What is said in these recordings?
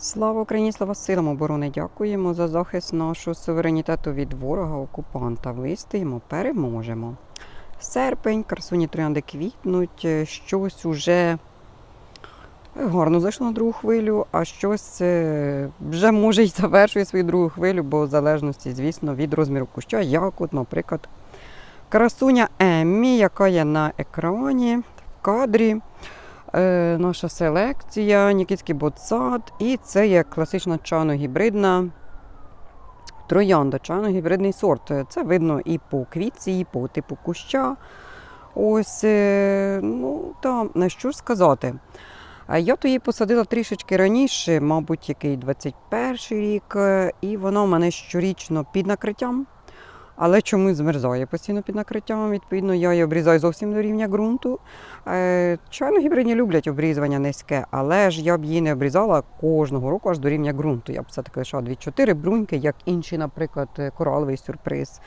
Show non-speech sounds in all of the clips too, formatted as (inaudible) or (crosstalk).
Слава Україні, слава силам оборони! Дякуємо за захист нашого суверенітету від ворога окупанта. Вистоїмо, переможемо. Серпень, красуні троянди квітнуть, е, щось уже гарно зайшло на другу хвилю, а щось е, вже може й завершує свою другу хвилю, бо в залежності, звісно, від розміру куща, як от, наприклад, красуня Еммі, яка є на екрані в кадрі. Е, наша селекція, Нікітський ботсад. І це є класична чано-гібридна троянда, чано-гібридний сорт. Це видно і по квітці, і по типу куща. Ось, е, ну, та, на що сказати. Я то її посадила трішечки раніше, мабуть, який 21 рік, е, і вона в мене щорічно під накриттям. Але чомусь змерзає постійно під накриттям. Відповідно, я її обрізаю зовсім до рівня ґрунту. Е, Чайно гібридні люблять обрізування низьке, але ж я б її не обрізала кожного року аж до рівня ґрунту. Я б все-таки лишала 2-4 бруньки, як інші, наприклад, е, кораловий сюрприз.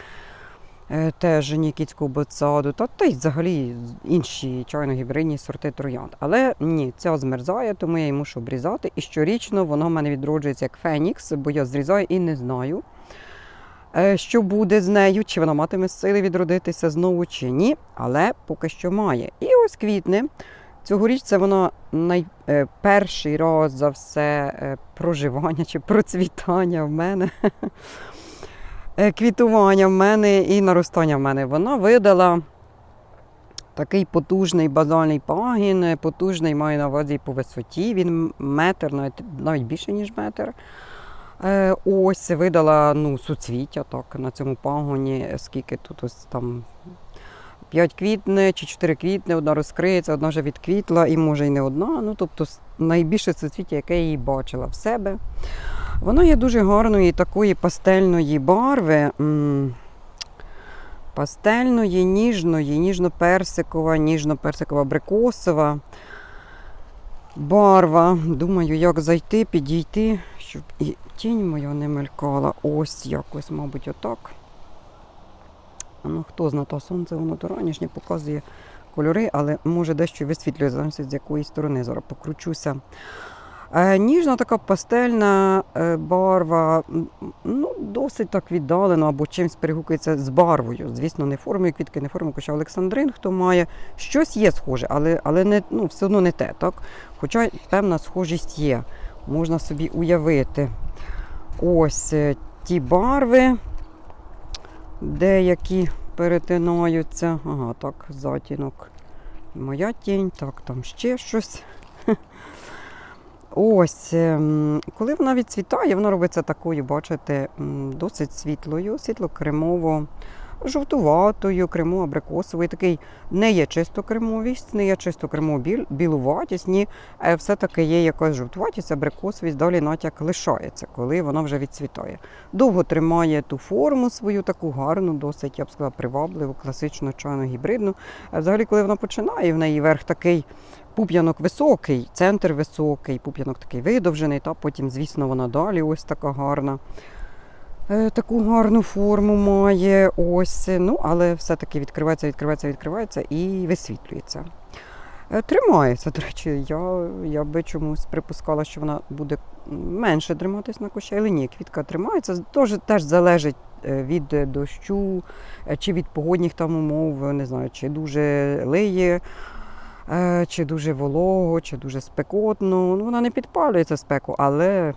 е, Теж Нікітського ботсаду, та, та й взагалі інші чайно-гібридні сорти троянд. Але ні, ця змерзає, тому я її мушу обрізати. І щорічно воно в мене відроджується як фенікс, бо я зрізаю і не знаю, що буде з нею, чи вона матиме сили відродитися знову чи ні. Але поки що має. І ось квітне. Цьогоріч це воно най... е, раз за все е, проживання чи процвітання в мене. Е, Квітування в мене і наростання в мене. Вона видала такий потужний базальний пагін, е, потужний маю на увазі по висоті. Він метр, навіть, навіть більше, ніж метр. Е, Ось видала ну, суцвіття так, на цьому пагоні, скільки тут ось там 5 квітне чи 4 квітне, одна розкриється, одна вже відквітла, і може і не одна. Ну, тобто найбільше суцвіття, яке я її бачила в себе. Воно є дуже гарної такої пастельної барви. Пастельної, ніжної, ніжно-персикова, ніжно-персикова абрикосова барва. Думаю, як зайти, підійти, щоб і тінь моя не мелькала. Ось якось, мабуть, отак. Ну, хто зна, то сонце воно то ранішнє показує кольори, але може дещо висвітлює, зараз з якої сторони. Зараз покручуся. Е, ніжна така пастельна е, барва, ну, досить так віддалено або чимось перегукується з барвою. Звісно, не формою квітки, не формою куща Олександрин, хто має. Щось є схоже, але, але не, ну, все одно не те. Так? Хоча певна схожість є, можна собі уявити. Ось е, ті барви, деякі перетинаються. Ага, так, затінок. Моя тінь, так, там ще щось. Ось, ем, коли вона відцвітає, вона робиться такою, бачите, досить світлою, світло-кремово, жовтуватою, кремо абрикосовою. Такий не є чисто кремовість, не є чисто біль, білуватість, ні, е, все-таки є якась жовтуватість, абрикосовість, далі натяк лишається, коли вона вже відцвітає. Довго тримає ту форму свою, таку гарну, досить, я б сказала, привабливу, класичну чайну гібридну. Взагалі, коли вона починає, в неї верх такий пуп'янок високий, центр високий, пуп'янок такий видовжений, та потім, звісно, вона далі ось така гарна. Е, Таку гарну форму має ось, ну, але все-таки відкривається, відкривається, відкривається і висвітлюється. Е, Тримається, до речі, я, я би чомусь припускала, що вона буде менше триматись на кущі, але ні, квітка тримається. Теж, теж залежить е, від дощу чи від погодних там умов, не знаю, чи дуже лиє, чи дуже волого, чи дуже спекотно. Ну, вона не підпалюється спеку, але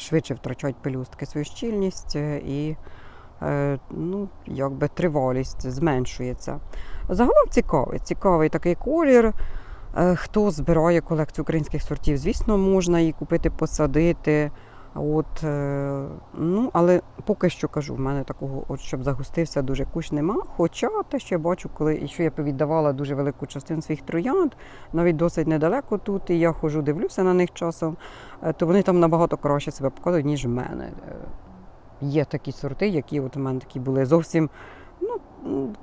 швидше втрачають пелюстки свою щільність е, і е, ну, якби тривалість зменшується. Загалом цікавий, цікавий такий колір. Е, Хто збирає колекцію українських сортів, звісно, можна її купити, посадити. От, е, ну, але поки що кажу, в мене такого, от, щоб загустився дуже кущ нема. Хоча те, що я бачу, коли що я повіддавала дуже велику частину своїх троянд, навіть досить недалеко тут, і я ходжу, дивлюся на них часом, е, то вони там набагато краще себе показують, ніж в мене. Е, Є такі сорти, які от у мене такі були зовсім. Ну,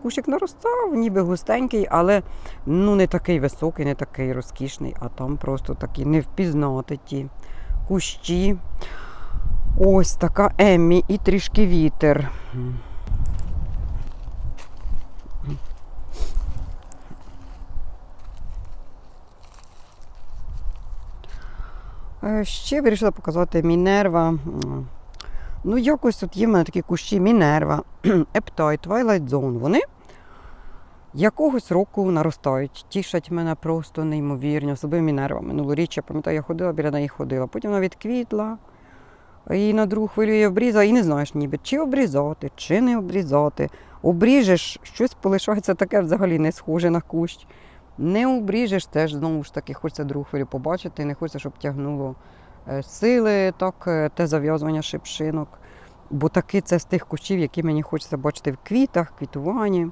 кущик наростав, ніби густенький, але ну, не такий високий, не такий розкішний, а там просто такі не впізнати ті кущі. Ось така Еммі і трішки вітер. Е, Ще вирішила показати Мінерва. Ну, якось от є в мене такі кущі Мінерва, (clears throat) Ептай, Twilight Zone. Вони якогось року наростають, тішать мене просто неймовірно, особливо Мінерва. Минулоріч, я пам'ятаю, я ходила, біля неї ходила. Потім вона відквітла. І на другу хвилю її обрізала, і не знаєш ніби, чи обрізати, чи не обрізати. Обріжеш, щось полишається таке взагалі не схоже на кущ. Не обріжеш, теж знову ж таки, хочеться другу хвилю побачити, не хочеться, щоб тягнуло е, сили, так, е, те зав'язування шипшинок. Бо таки це з тих кущів, які мені хочеться бачити в квітах, квітуванні.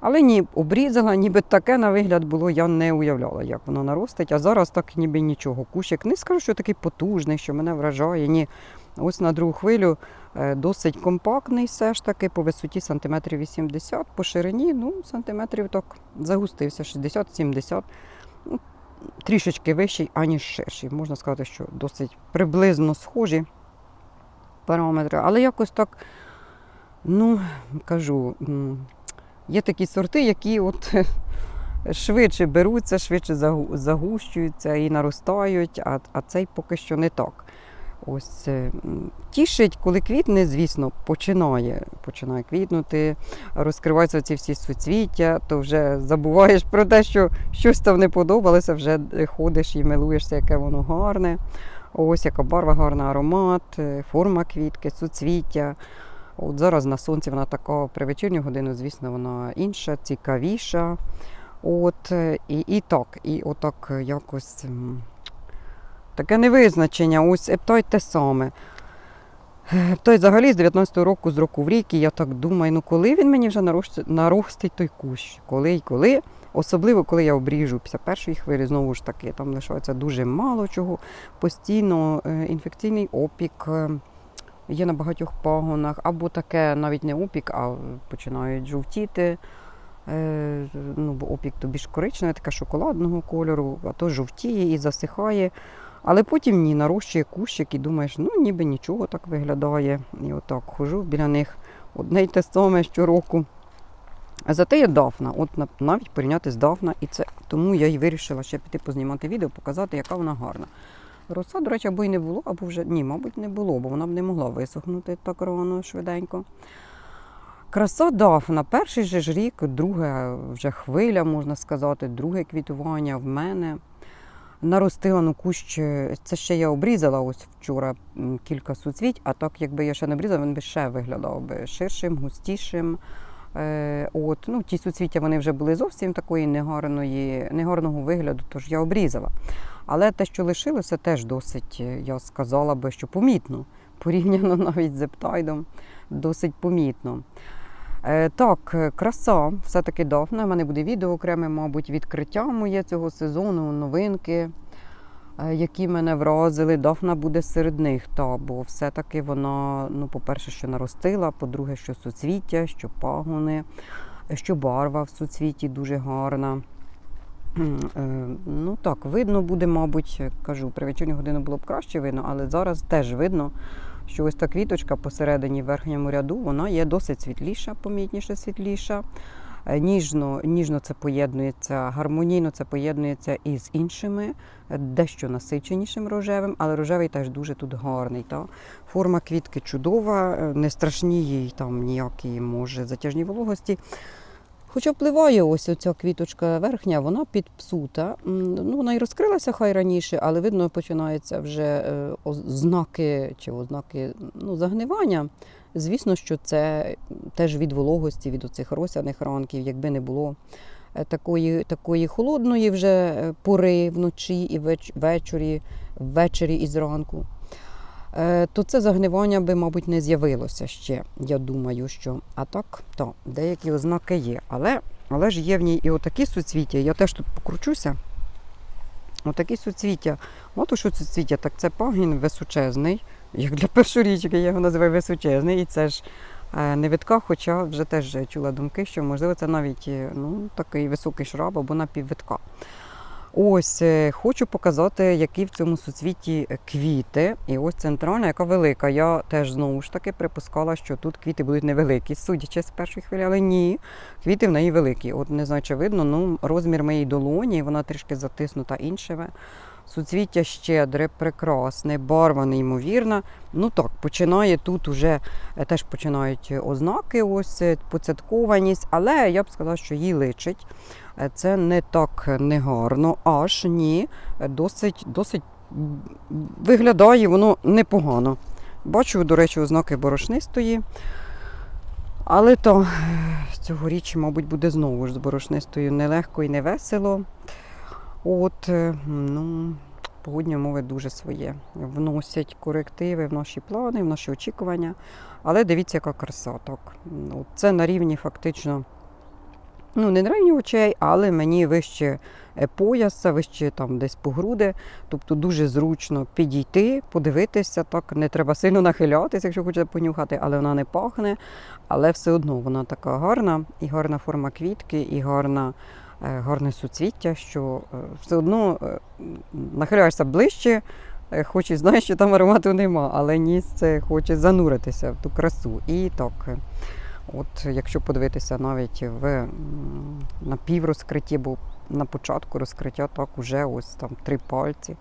Але ні, обрізала, ніби таке на вигляд було, я не уявляла, як воно наростить. А зараз так ніби нічого. Кущик не скажу, що такий потужний, що мене вражає. Ні. Ось на другу хвилю е, досить компактний, все ж таки, по висоті сантиметрів 80, по ширині, ну, сантиметрів так загустився, 60-70. Ну, трішечки вищий, аніж ширший. Можна сказати, що досить приблизно схожі параметри. Але якось так, ну, кажу, є такі сорти, які от (laughs) швидше беруться, швидше загущуються і наростають, а, а цей поки що не так. Ось е, тішить, коли квітне, звісно, починає, починає квітнути, розкриваються ці всі суцвіття, то вже забуваєш про те, що щось там не подобалося, вже ходиш і милуєшся, яке воно гарне. Ось яка барва гарна, аромат, е, форма квітки, суцвіття. От зараз на сонці вона така при вечірню годину, звісно, вона інша, цікавіша. От, е, і, і так, і отак якось таке невизначення. Ось Ептой те саме. Е, Той взагалі з 19-го року, з року в рік, і я так думаю, ну коли він мені вже наростить той кущ? Коли й коли? Особливо, коли я обріжу після першої хвилі, знову ж таки, там лишається дуже мало чого. Постійно е, інфекційний опік є на багатьох пагонах, або таке навіть не опік, а починають жовтіти. Е, Ну, бо опік то більш коричневий, така шоколадного кольору, а то жовтіє і засихає. Але потім ні, нарощує кущик і думаєш, ну ніби нічого так виглядає. І отак хожу біля них одне й те саме щороку. А зате є дафна. От навіть порівняти з дафна, і це тому я й вирішила ще піти познімати відео, показати, яка вона гарна. Роса, до речі, або й не було, або вже ні, мабуть, не було, бо вона б не могла висохнути так рано швиденько. Краса дафна. Перший же ж рік, друга вже хвиля, можна сказати, друге квітування в мене. Наростила ну кущ, це ще я обрізала ось вчора кілька суцвіть, а так якби я ще не обрізала, він би ще виглядав би ширшим, густішим. Е, от, ну, ті суцвіття вони вже були зовсім такої негарної, негарного вигляду, тож я обрізала. Але те, що лишилося, теж досить, е, я сказала би, що помітно. Порівняно (laughs) навіть з ептайдом, досить помітно. Е, так, е, краса, все-таки давна. У мене буде відео окреме, мабуть, відкриття моє цього сезону, новинки, які мене вразили. Дафна буде серед них, та, бо все-таки вона, ну, по-перше, що наростила, по-друге, що суцвіття, що пагони, що барва в суцвіті дуже гарна. (clears throat) Е, Ну так, видно буде, мабуть, кажу, при вечірню годину було б краще видно, але зараз теж видно, що ось та квіточка посередині верхньому ряду, вона є досить світліша, помітніше світліша. Е, Ніжно, ніжно це поєднується, гармонійно це поєднується із іншими, е, дещо насиченішим рожевим, але рожевий теж дуже тут гарний. Та? Форма квітки чудова, не страшні їй там ніякі може затяжні вологості. Хоча впливає ось оця квіточка верхня, вона підпсута. Ну, вона і розкрилася хай раніше, але видно, починаються вже е, оз- знаки чи ознаки ну, загнивання. Звісно, що це теж від вологості, від оцих росяних ранків, якби не було е, такої, такої холодної вже е, пори вночі і веч- ввечері, ввечері і зранку. Е, То це загнивання би, мабуть, не з'явилося ще. Я думаю, що. А так, то, деякі ознаки є. Але, але ж є в ній і отакі суцвіття. Я теж тут покручуся. Отакі суцвіття. От що суцвіття, так це пагін височезний. Як для першорічки, я його називаю височезний. І це ж е, не витка, хоча вже теж чула думки, що можливо це навіть е, ну, такий високий шраб або напіввитка. Ось е, хочу показати, які в цьому суцвіті е, квіти. І ось центральна, яка велика. Я теж знову ж таки припускала, що тут квіти будуть невеликі, судячи з першої хвилі, але ні, квіти в неї великі. От не знаю, чи видно, ну розмір моєї долоні, вона трішки затиснута іншими Суцвіття щедре, прекрасне, барва неймовірна. Ну так, починає тут уже е, теж починають ознаки, ось е, поцяткованість, але я б сказала, що їй личить. Е, Це не так негарно, аж ні, е, досить, досить виглядає воно непогано. Бачу, до речі, ознаки борошнистої. Але то е, цьогоріч, мабуть, буде знову ж з борошнистою нелегко і невесело. От, е, ну, погодні умови дуже своє. Вносять корективи в наші плани, в наші очікування. Але дивіться, яка краса так. Ну, Це на рівні фактично. Ну, не на рівні очей, але мені вище е, пояса, вище там десь по груди. Тобто дуже зручно підійти, подивитися. Так, не треба сильно нахилятися, якщо хочете понюхати, але вона не пахне. Але все одно вона така гарна, і гарна форма квітки, і гарна, гарне суцвіття, що е, все одно е, нахиляєшся ближче, е, хоч і знаєш, що там аромату нема, але ніс це хоче зануритися в ту красу. І так, е, от якщо подивитися навіть в напіврозкритті, бо на початку розкриття так уже ось там три пальці.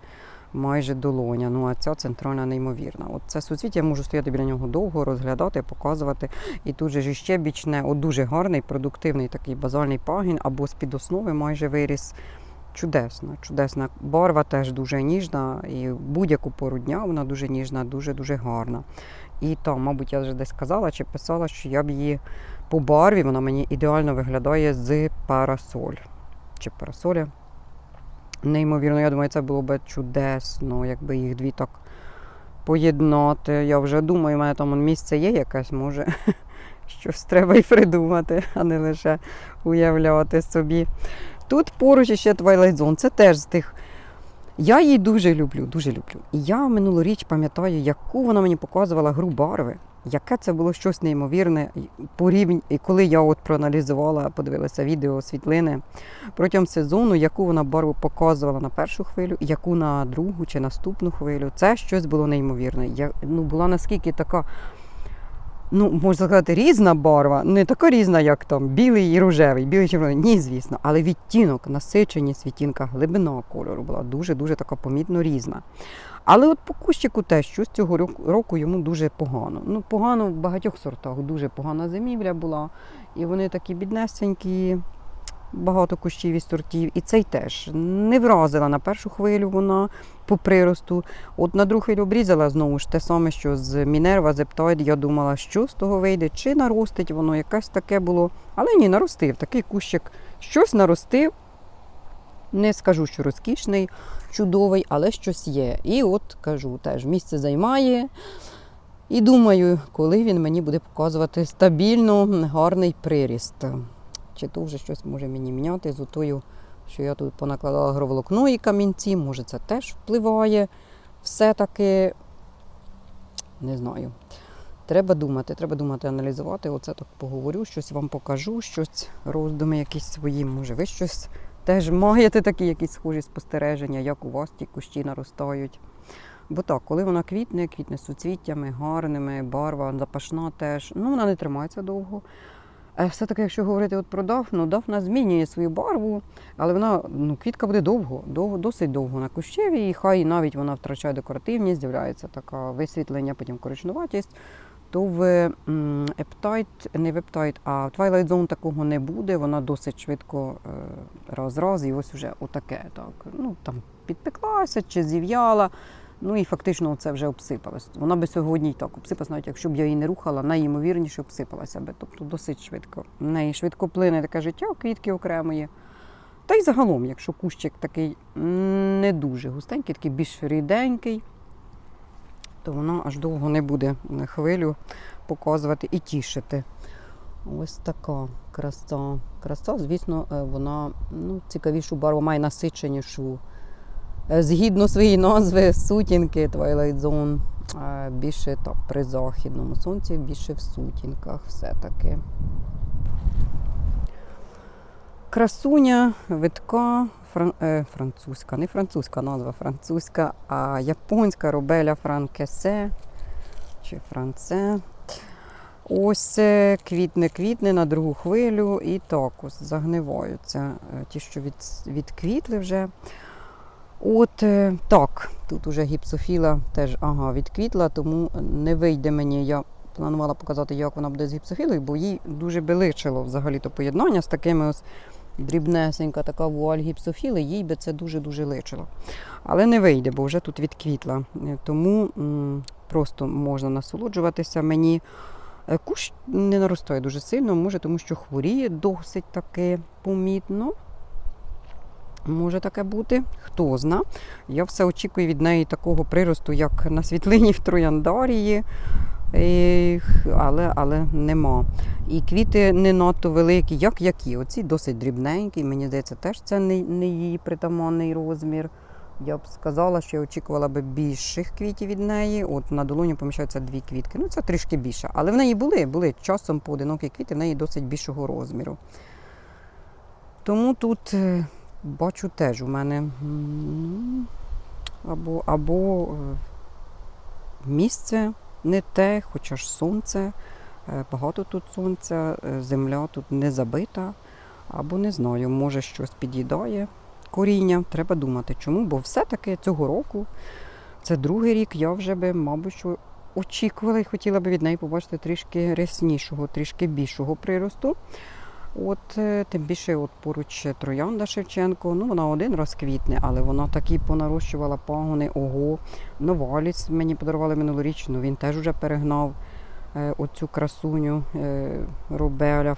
Майже долоня. Ну а ця центральна неймовірна. От це суцвіття, я можу стояти біля нього довго, розглядати, показувати. І тут же ж іще бічне, от дуже гарний, продуктивний такий базальний пагін, або з-під основи майже виріс. Чудесна, чудесна. Барва теж дуже ніжна, і будь-яку пору дня вона дуже ніжна, дуже-дуже гарна. І там, мабуть, я вже десь казала чи писала, що я б її по барві, вона мені ідеально виглядає з парасоль. Чи парасоля. Неймовірно, я думаю, це було б чудесно, якби їх дві так поєднати. Я вже думаю, у мене там місце є якесь, може (laughs) щось треба і придумати, а не лише уявляти собі. Тут поруч ще Twilight Zone. Це теж з тих. Я її дуже люблю, дуже люблю. І я минулоріч пам'ятаю, яку вона мені показувала гру барви. Яке це було щось неймовірне по і коли я от проаналізувала, подивилася відео, світлини протягом сезону, яку вона барву показувала на першу хвилю, яку на другу чи наступну хвилю. Це щось було неймовірне. Я ну, була наскільки така, ну, можна сказати, різна барва, не така різна, як там білий і рожевий, білий червоний. Ні, звісно, але відтінок, насиченість відтінка, глибина кольору була дуже-дуже така помітно різна. Але от по кущику теж щось цього року- йому дуже погано. Ну, погано в багатьох сортах, дуже погана зимівля була. І вони такі біднесенькі, багато кущів і сортів. І цей теж не вразила на першу хвилю вона по приросту. От на другу хвилю обрізала знову ж те саме, що з Мінерва, Зептоїд. Я думала, що з того вийде, чи наростить воно, якесь таке було. Але ні, наростив. Такий кущик щось наростив. Не скажу, що розкішний, чудовий, але щось є. І от кажу, теж місце займає. І думаю, коли він мені буде показувати стабільно гарний приріст. Чи то вже щось може мені міняти з тою, що я тут понакладала агроволокно і камінці, може це теж впливає. Все-таки не знаю. Треба думати, треба думати, аналізувати. Оце так поговорю, щось вам покажу, щось роздуми якісь свої. Може, ви щось теж маєте такі якісь схожі спостереження, як у вас ті кущі наростають. Бо так, коли вона квітне, квітне суцвіттями, гарними, барва, запашна теж, ну вона не тримається довго. Все-таки, якщо говорити от про дафну, дафна змінює свою барву, але вона ну, квітка буде довго, довго, досить довго на кущеві, і хай навіть вона втрачає декоративність, з'являється така висвітлення, потім коричнуватість. То в Ептайт, не в Ептайт, а в Twilight Zone такого не буде. Вона досить швидко е, раз-раз, і ось вже отаке. Так. Ну, там підпеклася чи зів'яла. Ну і фактично це вже обсипалось. Вона би сьогодні і так обсипалась, навіть якщо б я її не рухала, найімовірніше обсипалася би. Тобто досить швидко. В неї швидко плине таке життя квітки окремої. Та й загалом, якщо кущик такий не дуже густенький, такий більш ріденький, то вона аж довго не буде хвилю показувати і тішити. Ось така краса. Краса, звісно, е, вона ну, цікавішу барву, має насиченішу. Е, Згідно своєї назви, сутінки Twilight Zone е, більше так, при західному сонці, більше в сутінках все-таки. Красуня, витка, фран, е, французька, не французька назва, французька, а японська робеля франкесе чи франце. Ось е, квітне, квітне на другу хвилю і так ось загниваються. Е, Ті, що від, відквітли вже. От е, так, тут уже гіпсофіла теж ага, відквітла, тому не вийде мені. Я планувала показати, як вона буде з гіпсофілою, бо їй дуже би личило взагалі-то поєднання з такими ось дрібнесенька така вуаль гіпсофіли, їй би це дуже-дуже личило. Але не вийде, бо вже тут відквітла. Е, Тому просто можна насолоджуватися. Мені е, кущ не наростає дуже сильно, може, тому що хворіє досить таки помітно. Може таке бути, хто зна. Я все очікую від неї такого приросту, як на світлині в Трояндарії, але, але нема. І квіти не надто великі, як які. Оці досить дрібненькі. Мені здається, теж це не, не її притаманний розмір. Я б сказала, що я очікувала би більших квітів від неї. От на долоні поміщаються дві квітки. Ну, це трішки більше. Але в неї були, були часом поодинокі квіти, в неї досить більшого розміру. Тому тут е, бачу теж у мене м, або, або е, місце не те, хоча ж сонце, е, багато тут сонця, е, земля тут не забита, або не знаю, може щось під'їдає коріння. Треба думати, чому, бо все-таки цього року, це другий рік, я вже би, мабуть, очікувала і хотіла би від неї побачити трішки ряснішого, трішки більшого приросту. От е, тим більше от поруч Троянда Шевченко. Ну вона один раз квітне, але вона такі понарощувала пагони. Ого, Новаліс мені подарували минулорічну. Він теж вже перегнав е, оцю красуню е, Робеля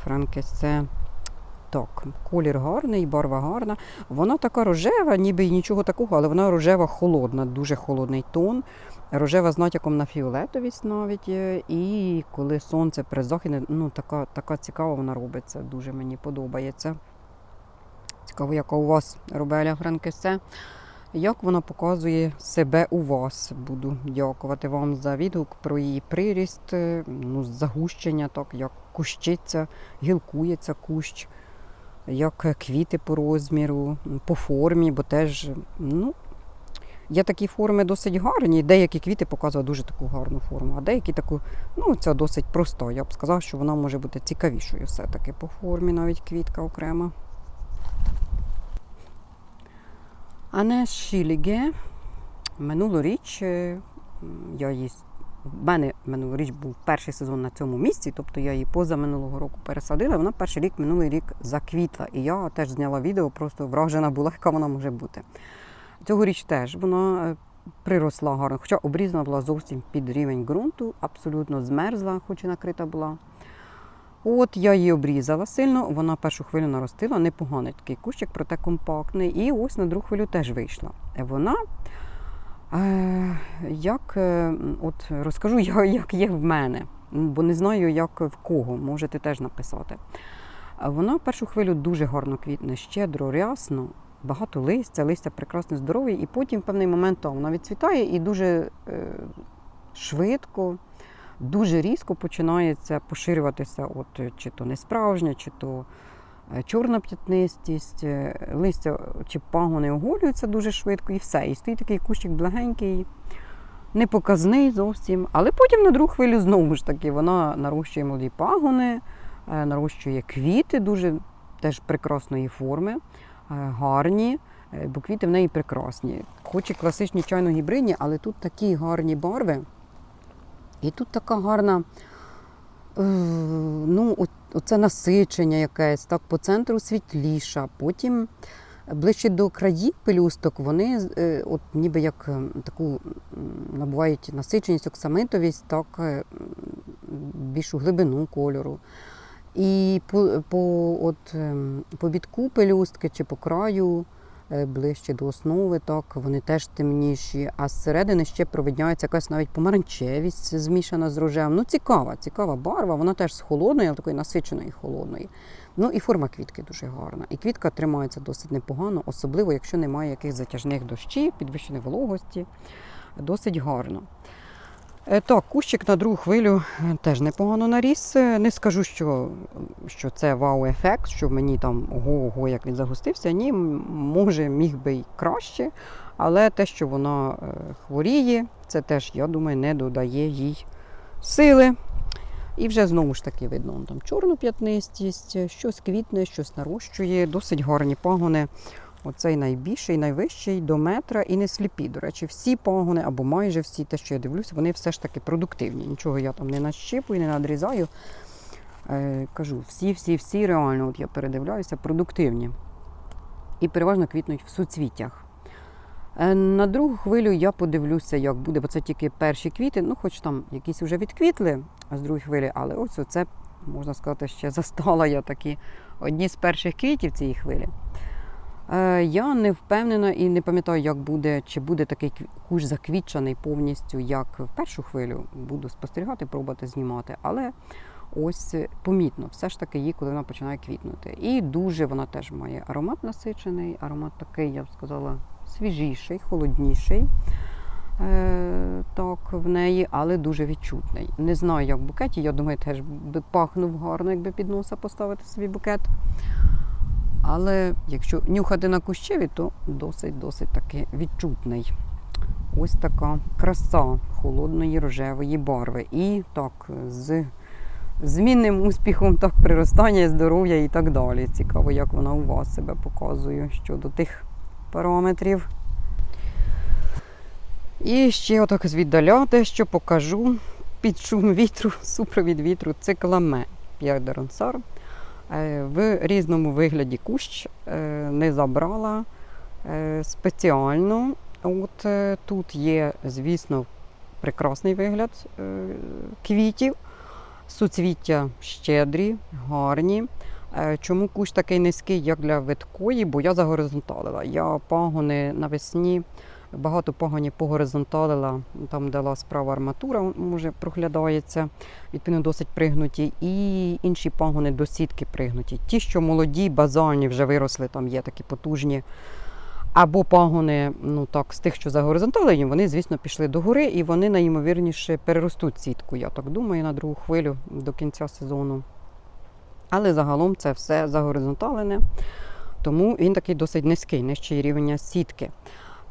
Так, колір гарний, барва гарна. Вона така рожева, ніби й нічого такого, але вона рожева холодна, дуже холодний тон. Рожева з натяком на фіолетовість навіть. е, І коли сонце при західне, ну така, така цікава вона робиться, дуже мені подобається. Цікаво, яка у вас Робеля Франкесе. Як вона показує себе у вас? Буду дякувати вам за відгук про її приріст, е, ну, загущення, так, як кущиться, гілкується кущ, як квіти по розміру, по формі, бо теж, ну, є такі форми досить гарні. Деякі квіти показують дуже таку гарну форму, а деякі таку, ну, це досить проста. Я б сказав, що вона може бути цікавішою все-таки по формі, навіть квітка окрема. Ане Шіліге. Минулоріч е, я її. В мене минулоріч був перший сезон на цьому місці, тобто я її поза минулого року пересадила. Вона перший рік, минулий рік заквітла. І я теж зняла відео, просто вражена була, яка вона може бути. Цьогоріч теж вона е, приросла гарно, хоча обрізана була зовсім під рівень ґрунту, абсолютно змерзла, хоч і накрита була. От я її обрізала сильно, вона першу хвилю наростила, непоганий такий кущик, проте компактний. І ось на другу хвилю теж вийшла. Вона, як, е, от розкажу, я- (laughs) як є в мене, бо не знаю, як в кого, можете теж написати. Вона першу хвилю дуже гарно квітне, щедро, рясно, багато листя, листя прекрасно здорові, і потім в певний момент та, вона відцвітає і дуже е, швидко дуже різко починається поширюватися, от е, чи то несправжня, чи то е, чорна п'ятнистість, е, листя чи пагони оголюються дуже швидко і все. І стоїть такий кущик благенький, непоказний зовсім. Але потім на другу хвилю знову ж таки вона нарощує молоді пагони, е, нарощує квіти дуже теж прекрасної форми, е, гарні. е, Бо квіти в неї прекрасні. Хоч і класичні чайно-гібридні, але тут такі гарні барви. І тут така гарна, е, ну, о- оце насичення якесь, так, по центру світліша, потім ближче до краї пелюсток, вони е, от ніби як е, таку набувають насиченість, оксамитовість, так, е, більшу глибину кольору. І по, по, от, ем, по бітку пелюстки чи по краю ближче до основи, так, вони теж темніші, а зсередини ще провидняється якась навіть помаранчевість змішана з рожем. Ну, цікава, цікава барва, вона теж з холодної, але такої насиченої холодної. Ну і форма квітки дуже гарна. І квітка тримається досить непогано, особливо якщо немає якихось затяжних дощів, підвищеної вологості. Досить гарно. Е, Так, кущик на другу хвилю е, теж непогано наріс. Е, Не скажу, що, що це вау-ефект, що мені там ого-ого, як він загустився. Ні, може, міг би й краще. Але те, що вона хворіє, це теж, я думаю, не додає їй сили. І вже знову ж таки видно там чорну п'ятнистість, щось квітне, щось нарощує, досить гарні пагони. Оцей найбільший, найвищий до метра і не сліпі. До речі, всі пагони або майже всі, те, що я дивлюся, вони все ж таки продуктивні. Нічого я там не нащипую, не надрізаю. Е, кажу, всі, всі, всі реально, от я передивляюся, продуктивні. І переважно квітнуть в суцвіттях. Е, На другу хвилю я подивлюся, як буде, бо це тільки перші квіти, ну хоч там якісь вже відквітли з другої хвилі, але ось це, можна сказати, ще застала я такі одні з перших квітів цієї хвилі. Е, Я не впевнена і не пам'ятаю, як буде, чи буде такий кущ заквітчений повністю, як в першу хвилю. Буду спостерігати, пробувати знімати. Але ось помітно, все ж таки її, коли вона починає квітнути. І дуже вона теж має аромат насичений, аромат такий, я б сказала, свіжіший, холодніший. Е, так, в неї, але дуже відчутний. Не знаю, як в букеті. Я думаю, теж би пахнув гарно, якби під носа поставити собі букет. Але якщо нюхати на кущеві, то досить-досить таки відчутний. Ось така краса холодної рожевої барви. І так, з змінним успіхом, так, приростання, здоров'я і так далі. Цікаво, як вона у вас себе показує щодо тих параметрів. І ще отак звіддаля дещо покажу під шум вітру, (laughs) супровід вітру цикламе П'єр де Ронсар. Е, В різному вигляді кущ е, не забрала е, спеціально. От е, тут є, звісно, прекрасний вигляд е, квітів, суцвіття щедрі, гарні. Е, Чому кущ такий низький, як для виткої? Бо я загоризонталила. Я пагони навесні багато пагонів погоризонталила, там дала справа арматура, може проглядається, відповідно досить пригнуті. І інші пагони до сітки пригнуті. Ті, що молоді, базальні вже виросли, там є такі потужні. Або пагони, ну так, з тих, що загоризонталені, вони, звісно, пішли догори, і вони найімовірніше переростуть сітку, я так думаю, на другу хвилю до кінця сезону. Але загалом це все загоризонталене, тому він такий досить низький, нижчий рівня сітки.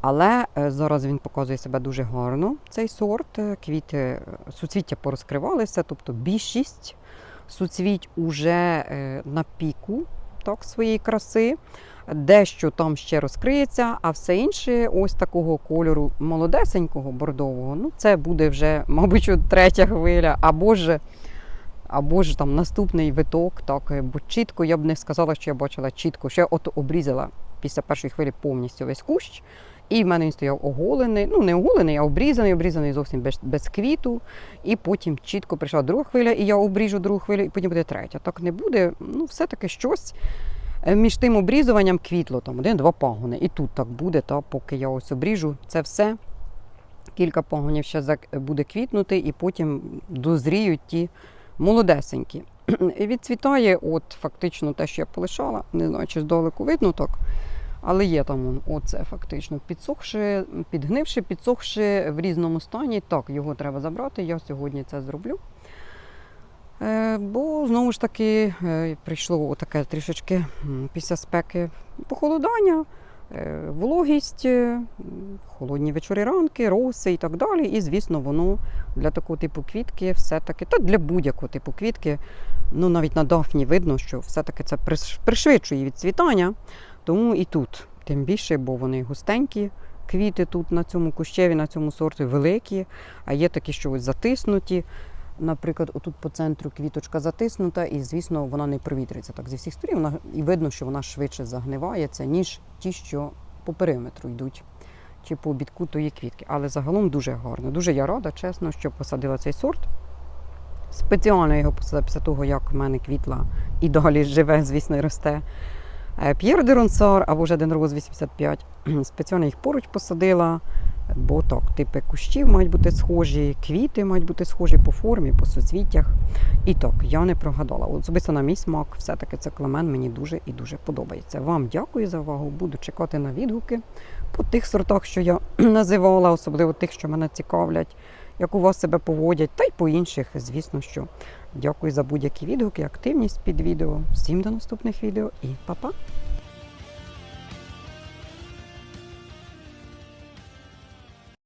Але е, зараз він показує себе дуже гарно, цей сорт. Е, Квіти, е, суцвіття порозкривалися, тобто більшість суцвіть уже на піку так, своєї краси. Дещо там ще розкриється, а все інше ось такого кольору молодесенького, бордового. Ну, це буде вже, (laughs) мабуть, третя хвиля, або ж, або ж там наступний виток. Так, бо чітко я б не сказала, що я бачила чітко. Ще от обрізала після першої хвилі повністю весь кущ. І в мене він стояв оголений, ну не оголений, а обрізаний, обрізаний зовсім без, без квіту. І потім чітко прийшла друга хвиля, і я обріжу другу хвилю, і потім буде третя. Так не буде. Ну, все-таки щось е, між тим обрізуванням квітло, там один-два пагони. І тут так буде, та, поки я ось обріжу. Це все. Кілька пагонів ще буде квітнути, і потім дозріють ті молодесенькі. (clears throat) І відцвітає, от фактично те, що я полишала. Не знаю, чи здалеку видно так. Але є там оце фактично підсохши, підгнивши, підсохши в різному стані. Так, його треба забрати. Я сьогодні це зроблю. Е, бо знову ж таки е, прийшло таке трішечки після спеки похолодання, е, вологість, холодні вечори ранки, роси і так далі. І, звісно, воно для такого типу квітки все-таки, та для будь-якого типу квітки, ну навіть на дафні видно, що все-таки це пришвидшує відцвітання. Тому і тут тим більше, бо вони густенькі. Квіти тут на цьому кущеві, на цьому сорті великі, а є такі, що ось затиснуті. Наприклад, отут по центру квіточка затиснута, і, звісно, вона не провітрюється так зі всіх сторін. Вона, і видно, що вона швидше загнивається, ніж ті, що по периметру йдуть, чи по обідку тої квітки. Але загалом дуже гарно. Дуже я рада, чесно, що посадила цей сорт. Спеціально його посадила після того, як в мене квітла і далі живе, звісно, і росте. Е, П'єр де Ронсар або вже Денроз 85. Спеціально їх поруч посадила, бо так, типи кущів мають бути схожі, квіти мають бути схожі по формі, по суцвіттях. І так, я не прогадала. Особисто на мій смак, все-таки це клемен мені дуже і дуже подобається. Вам дякую за увагу. Буду чекати на відгуки по тих сортах, що я (clears throat) називала, особливо тих, що мене цікавлять, як у вас себе поводять, та й по інших, звісно, що. Дякую за будь-які відгуки, активність під відео. Всім до наступних відео і па-па!